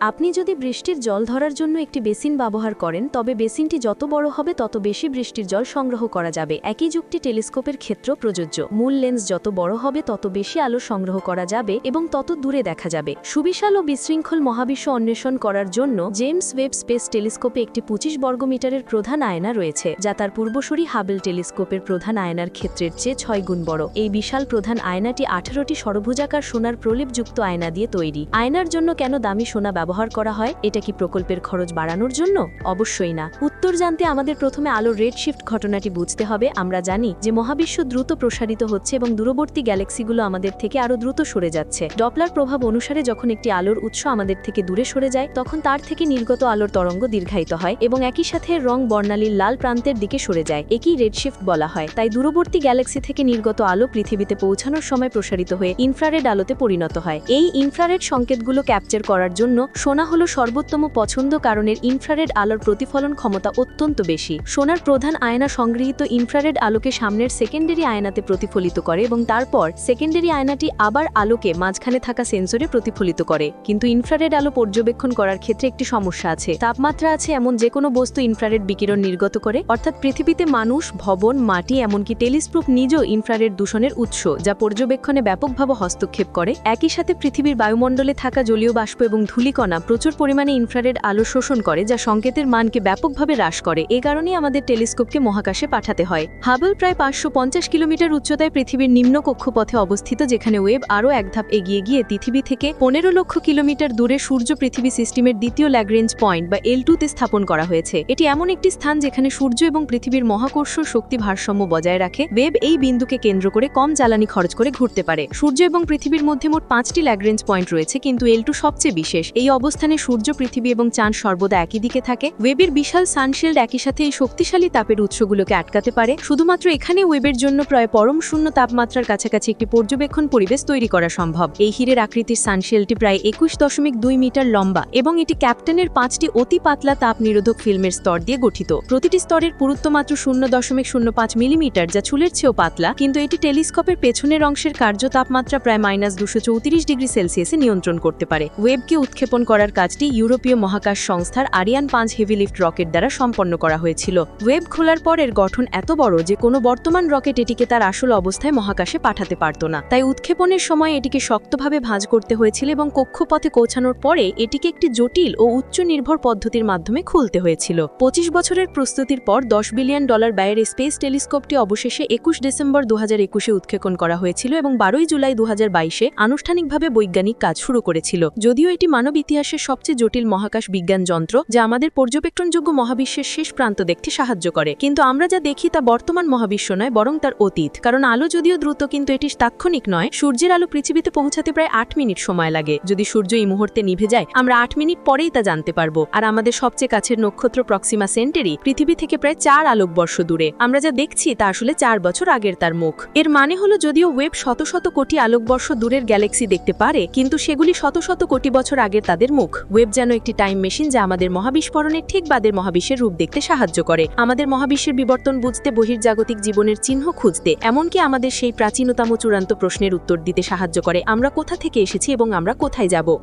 আপনি যদি বৃষ্টির জল ধরার জন্য একটি বেসিন ব্যবহার করেন, তবে বেসিনটি যত বড় হবে, তত বেশি বৃষ্টির জল সংগ্রহ করা যাবে। একই যুক্তি টেলিস্কোপের ক্ষেত্র প্রযোজ্য। মূল লেন্স যত বড় হবে, তত বেশি আলো সংগ্রহ করা যাবে এবং তত দূরে দেখা যাবে। সুবিশাল ও বিশৃঙ্খল মহাবিশ্ব অন্বেষণ করার জন্য জেমস ওয়েব স্পেস টেলিস্কোপে একটি পঁচিশ বর্গমিটারের প্রধান আয়না রয়েছে, যা তার পূর্বসূরি হাবেল টেলিস্কোপের প্রধান আয়নার ক্ষেত্রের চেয়ে ছয় গুণ বড়। এই বিশাল প্রধান আয়নাটি আঠারোটি সরভুজাকার সোনার প্রলেপযুক্ত আয়না দিয়ে তৈরি। আয়নার জন্য কেন দামি সোনা ব্যবহার করা হয়, এটা কি প্রকল্পের খরচ বাড়ানোর জন্য? অবশ্যই না। উত্তর জানতে আমাদের প্রথমে আলোর রেড শিফট ঘটনাটি বুঝতে হবে। আমরা জানি যে মহাবিশ্ব দ্রুত প্রসারিত হচ্ছে এবং দূরবর্তী গ্যালাক্সিগুলো আমাদের থেকে আরও দ্রুত সরে যাচ্ছে। ডপলার প্রভাব অনুসারে যখন একটি আলোর উৎস আমাদের থেকে দূরে সরে যায়, তখন তার থেকে নির্গত আলোর তরঙ্গ দীর্ঘায়িত হয় এবং একই সাথে রং বর্ণালীর লাল প্রান্তের দিকে সরে যায়। একই রেড শিফট বলা হয়। তাই দূরবর্তী গ্যালাক্সি থেকে নির্গত আলো পৃথিবীতে পৌঁছানোর সময় প্রসারিত হয়ে ইনফ্রারেড আলোতে পরিণত হয়। এই ইনফ্রারেড সংকেতগুলো ক্যাপচার করার জন্য সোনা হলো সর্বোত্তম পছন্দ কারণের ইনফ্রারেড আলোর প্রতিফলন ক্ষমতা অত্যন্ত বেশি। সোনার প্রধান আয়না সংগৃহীত ইনফ্রারেড আলোকে সামনের সেকেন্ডারি আয়নাতে প্রতিফলিত করে এবং তারপর সেকেন্ডারি আয়নাটি আবার আলোকে মাঝখানে থাকা সেন্সরে প্রতিফলিত করে। কিন্তু ইনফ্রারেড আলো পর্যবেক্ষণ করার ক্ষেত্রে একটি সমস্যা আছে। তাপমাত্রা আছে এমন যে কোনো বস্তু ইনফ্রারেড বিকিরণ নির্গত করে, অর্থাৎ পৃথিবীতে মানুষ, ভবন, মাটি এমনকি টেলিস্কোপ নিজেও ইনফ্রারেড দূষণের উৎস, যা পর্যবেক্ষণে ব্যাপকভাবে হস্তক্ষেপ করে। একই সাথে পৃথিবীর বায়ুমণ্ডলে থাকা জলীয় বাষ্প এবং ধূলিকণা প্রচুর পরিমাণে ইনফ্রারেড আলো শোষণ করে, যা সংকেতের মানকে ব্যাপকভাবে হ্রাস করে। এ কারণেই আমাদের টেলিস্কোপকে মহাকাশে পাঠাতে হয়। হাবল প্রায় পাঁচশো পঞ্চাশ কিলোমিটার উচ্চতায় পৃথিবীর নিম্ন কক্ষপথে অবস্থিত, যেখানে ওয়েব আরও এক ধাপ এগিয়ে গিয়ে পৃথিবী থেকে পনেরো লক্ষ কিলোমিটার দূরে সূর্য পৃথিবী সিস্টেমের দ্বিতীয় ল্যাগরেঞ্জ পয়েন্ট বা এল টুতে স্থাপন করা হয়েছে। এটি এমন একটি স্থান যেখানে সূর্য এবং পৃথিবীর মহাকর্ষ শক্তি ভারসাম্য বজায় রাখে। ওয়েব এই বিন্দুকে কেন্দ্র করে কম জ্বালানি খরচ করে ঘুরতে পারে। সূর্য এবং পৃথিবীর মধ্যে মোট পাঁচটি ল্যাগরেঞ্জ পয়েন্ট রয়েছে, কিন্তু এল টু সবচেয়ে বিশেষ। এই অবস্থানে সূর্য, পৃথিবী এবং চাঁদ সর্বদা একই দিকে থাকে। ওয়েবের বিশাল সানশিল্ড একই সাথে এই শক্তিশালী তাপের উৎসগুলোকে আটকাতে পারে। শুধুমাত্র এখানে ওয়েবের জন্য প্রায় পরম শূন্য তাপমাত্রার কাছাকাছি একটি পর্যবেক্ষণ পরিবেশ তৈরি করা সম্ভব। এই হীরের আকৃতির সানশিল্ডটি প্রায় একুশ দশমিক দুই মিটার লম্বা এবং এটি ক্যাপ্টেনের পাঁচটি অতি পাতলা তাপ নিরোধক ফিল্মের স্তর দিয়ে গঠিত। প্রতিটি স্তরের পুরুত্ব মাত্র শূন্য দশমিক শূন্য পাঁচ মিলিমিটার, যা চুলের চেয়েও পাতলা, কিন্তু এটি টেলিস্কোপের পেছনের অংশের কার্য তাপমাত্রা প্রায় মাইনাস দুশো চৌত্রিশ ডিগ্রি সেলসিয়াসে নিয়ন্ত্রণ করতে পারে। ওয়েবকে উৎক্ষেপণ করার কাজটি ইউরোপীয় মহাকাশ সংস্থার আরিয়ান পাঁচ হেভি লিফট রকেট দ্বারা সম্পন্ন করা হয়েছিল। ওয়েব খোলার পর এর গঠন এত বড় যে কোনো বর্তমান রকেট এটিকে তার আসল অবস্থায় মহাকাশে পাঠাতে পারত না। তাই উৎক্ষেপণের সময় এটিকে শক্তভাবে ভাঁজ করতে হয়েছিল এবং কক্ষপথে পৌঁছানোর পরে এটিকে একটি জটিল ও উচ্চ নির্ভর পদ্ধতির মাধ্যমে খুলতে হয়েছিল। পঁচিশ বছরের প্রস্তুতির পর দশ বিলিয়ন ডলার ব্যয়ের স্পেস টেলিস্কোপটি অবশেষে একুশ ডিসেম্বর দু হাজার একুশে উৎক্ষেপণ করা হয়েছিল এবং বারোই জুলাই দু হাজার বাইশে আনুষ্ঠানিকভাবে বৈজ্ঞানিক কাজ শুরু করেছিল। যদিও এটি মানব ইতিহাসের সবচেয়ে জটিল মহাকাশ বিজ্ঞান যন্ত্র, যা আমাদের পর্যবেক্ষণযোগ্য মহাবিশ্বের শেষ প্রান্ত দেখতে সাহায্য করে। কিন্তু আমরা যা দেখি তা বর্তমান মহাবিশ্ব নয়, বরং তার অতীত। কারণ আলো যদিও দ্রুত, কিন্তু এটি তাৎক্ষণিক নয়। সূর্যের আলো পৃথিবীতে পৌঁছাতে প্রায় আট মিনিট সময় লাগে। যদি সূর্য এই মুহূর্তে নিভে যায়, আমরা আট মিনিট পরেই তা জানতে পারব। আর আমাদের সবচেয়ে কাছের নক্ষত্র প্রক্সিমা সেন্টেরি পৃথিবী থেকে প্রায় চার আলোকবর্ষ দূরে। আমরা যা দেখছি তা আসলে চার বছর আগের তার মুখ। এর মানে হলো, যদিও ওয়েব শত শত কোটি আলোকবর্ষ দূরের গ্যালাক্সি দেখতে পারে, কিন্তু সেগুলি শত শত কোটি বছর আগের তাদের মুখ। ওয়েব যেন একটি টাইম মেশিন যা আমাদের মহাবিস্ফোরণের ঠিক বাদের মহাবিশ্বের রূপ দেখতে সাহায্য করে। আমাদের মহাবিশ্বের বিবর্তন বুঝতে বহির্জাগতিক জীবনের চিহ্ন খুঁজতে, এমনকি আমাদের সেই প্রাচীনতম চূড়ান্ত প্রশ্নের উত্তর দিতে সাহায্য করে। আমরা কোথা থেকে এসেছি এবং আমরা কোথায় যাব?